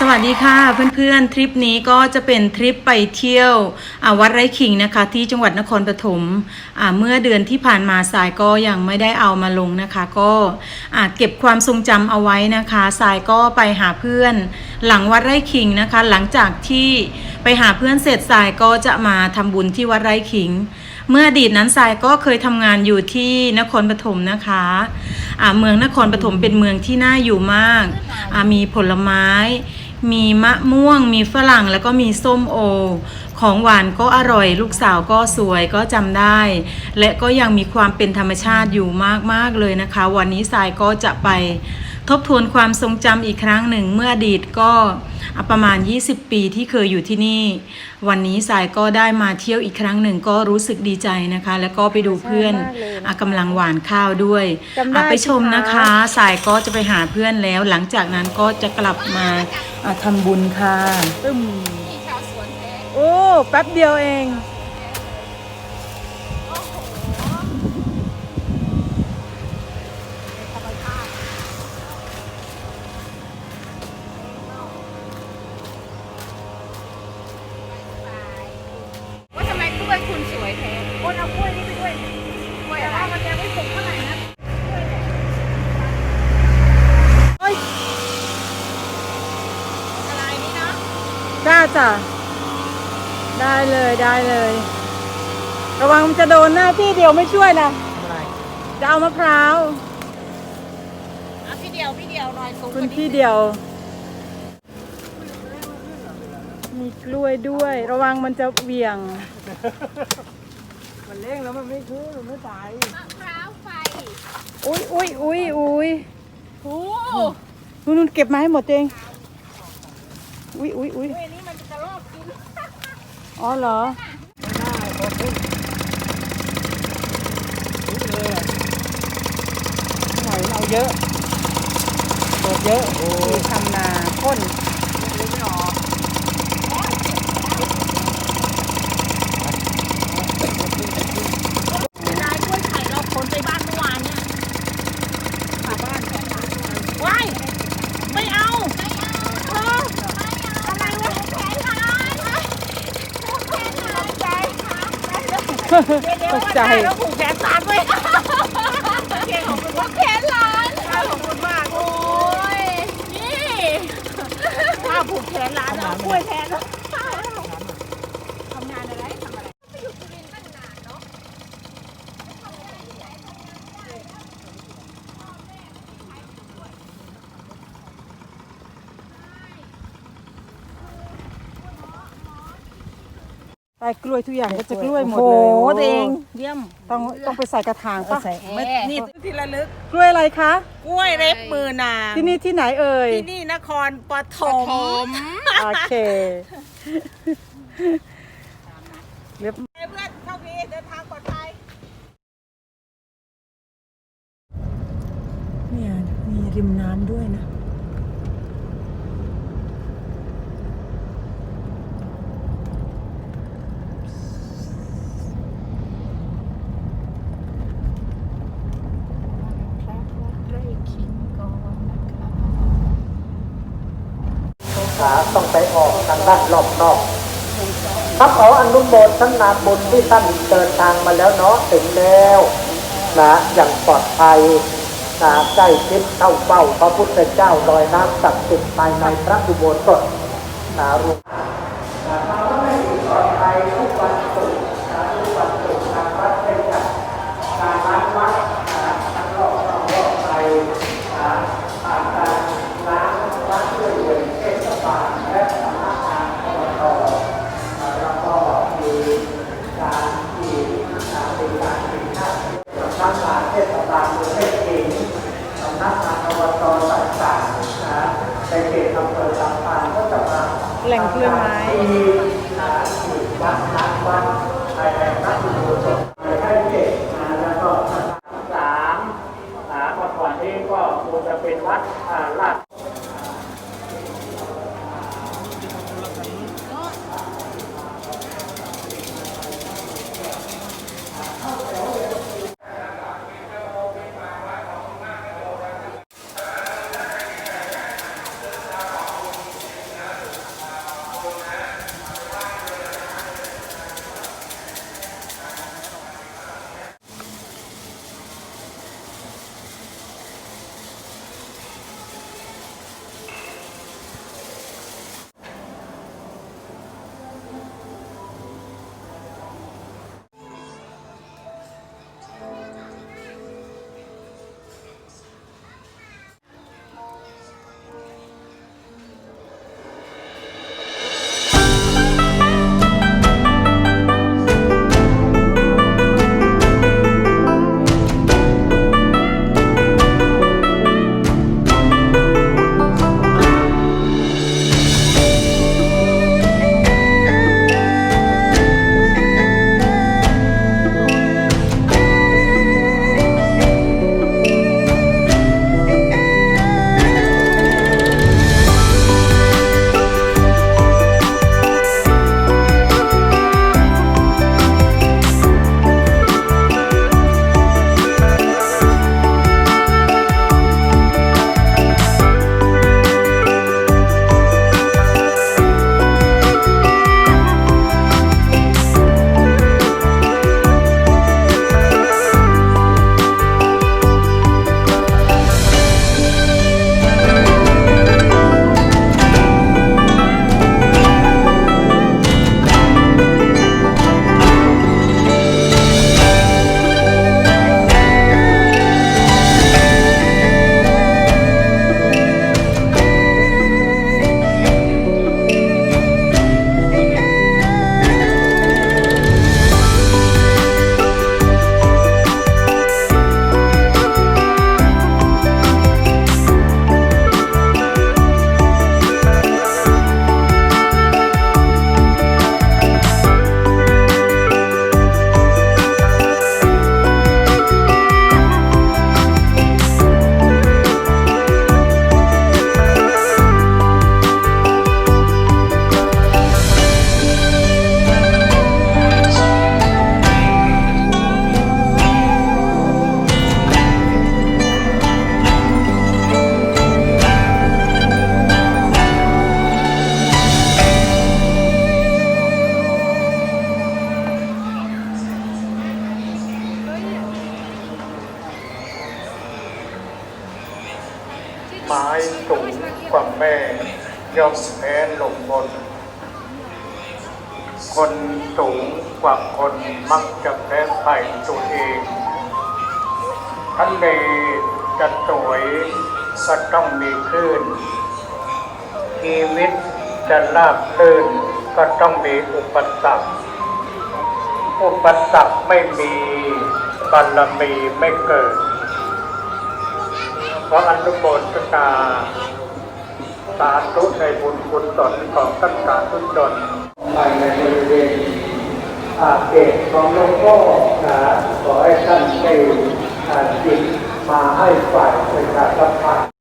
สวัสดีค่ะเพื่อนๆ ทริปนี้ก็จะเป็นทริปไปเที่ยววัดไร่ขิงนะคะ ที่จังหวัดนครปฐมเมื่อเดือนที่ผ่านมาสายก็ยังไม่ได้เอามาลงนะคะ ก็เก็บความทรงจำเอาไว้นะคะสายก็ไปหาเพื่อนหลังวัดไร่ขิงนะคะ หลังจากที่ไปหาเพื่อนเสร็จสายก็จะมาทำบุญที่วัดไร่ขิง เมื่ออดีตนั้นทรายก็เคยทำงานอยู่ที่นครปฐมนะคะอ่าเมืองนครปฐมเป็นเมืองที่น่าอยู่มากมีผลไม้ มีมะม่วง มีฝรั่งแล้วก็มีส้มโอ ของหวานก็อร่อย ลูกสาวก็สวยก็จำได้ และก็ยังมีความเป็นธรรมชาติอยู่มาก ๆ เลยนะคะ วันนี้ทรายก็จะไป ทบทวนความทรงจำอีกครั้งหนึ่งเมื่ออดีตก็ ประมาณ 20 ปีที่เคยอยู่ที่นี่ วันนี้สายก็ได้มาเที่ยวอีกครั้งหนึ่งก็รู้สึกดีใจนะคะ แล้วก็ไปดูเพื่อนมากเลยนะคะอะกำลังหวานข้าวด้วยจำได้อะไปชมสิคะนะคะสายก็จะไปหาเพื่อนแล้ว หลังจากนั้นก็จะกลับมาอะทำบุญค่ะตึมโอ้แป๊บเดียวเอง คุณสวยแท้คนเอากล้วยนี่ไปด้วยกล้วยอะไรมันยังไม่สุกเท่าไหร่นะเฮ้ยอะไรนี่เนาะกล้จ้ะ ได้เลยได้เลย ระวังมันจะโดนหน้าพี่เดียวไม่ช่วยนะจะเอามะพร้าวพี่เดียวพี่เดียวหน่อยสูงคุณพี่เดียว มีกล้วยด้วย ระวังมันจะเหวี่ยง มันเล่งแล้วมันไม่คือมันไม่ตายมะพร้าวไฟอุ้ยอุ้ยอุ้ยอุ้ยโอ้นู่นนู่นเก็บมาให้หมดเองอุ้ยอุ้ยอุ้ยยนี่มันจะลอกกินอ๋อเหรอหอยเอาเยอะโดดเยอะคือทำนาข้นนายกล้วยไข่เราขนไปบ้านเมื่อวานเนี่ยกลับบ้านว้ายไม่เอาไม่เอาเอออะไรวะแขนหายแขนหายใจ ตกใจแล้วผูกแขนตามด้วยเก่งของคุณว่าแขนล้านของคุณมากโอ้ยนี่ถ้าผูกแขนล้านเอากล้วยแทนแล้วทำงานอะไรทำอะไรไปอยู่สุรินทร์ตั้งนานเนาะ ไป กล้วยทุกอย่างก็จะกล้วยหมดโอ้เลยโหตัวเองเยี่ยมต้องต้องไปใส่กระถางปะไม่นี่ที่ระลึกกล้วยอะไรคะ กล้วยเล็บมือนางที่นี่ที่ไหนเอ่ยที่นี่นครปฐมโอเคเรียบเพื่อนโชคดีเดินทางปลอดภัยเนี่ยมีริมน้ำด้วยนะ ขาต้องไปออกทางด้านรอบนอกครับขออนุโมทนาบุญที่ท่านเดินทางมาแล้วเนาะถึงแล้วนะอย่างปลอดภัยนะใกล้ชิดเข้าเฝ้าพระพุทธเจ้าลอยน้ำศักดิ์สิทธิ์ภายในพระอุโบสถนะรวมนะเราไม่ปลอดภัยทุกวันศุกร์นะทุกวันศุกร์ทางวัดได้จัดการล้างวัดนะทั้งรอบนอกรอบในนะผ่านการล้างวัดด้วยเวยเทศบาลและสำนักงานอบตนะแล้วก็มีการที่นะเป็นการเป็นข้าสำนักงานเทศบาลเมืองเพชรเองสำนักงานอบตต่างๆนะในเขตอำเภอลำปางก็จะมา แหล่งกล้วยไม้ ม่ย่อมแพ้ลมบน คนสูงกว่าคนมักจะแพ้ไผ่ตัวเองทะเลจะสวยก็ต้องมีคลื่น ชีวิตจะราบรื่นก็ต้องมีอุปสรรค อุปสรรคไม่มีบารมีไม่เกิด เพราะอนุโมทนา สาธุในบุญกุศลของท่านสาธุชนภายในบริเวณอาเขตของหลวงพ่อนะขอให้ท่านได้จิตมาให้ฝ่ายประชาสัมพันธ์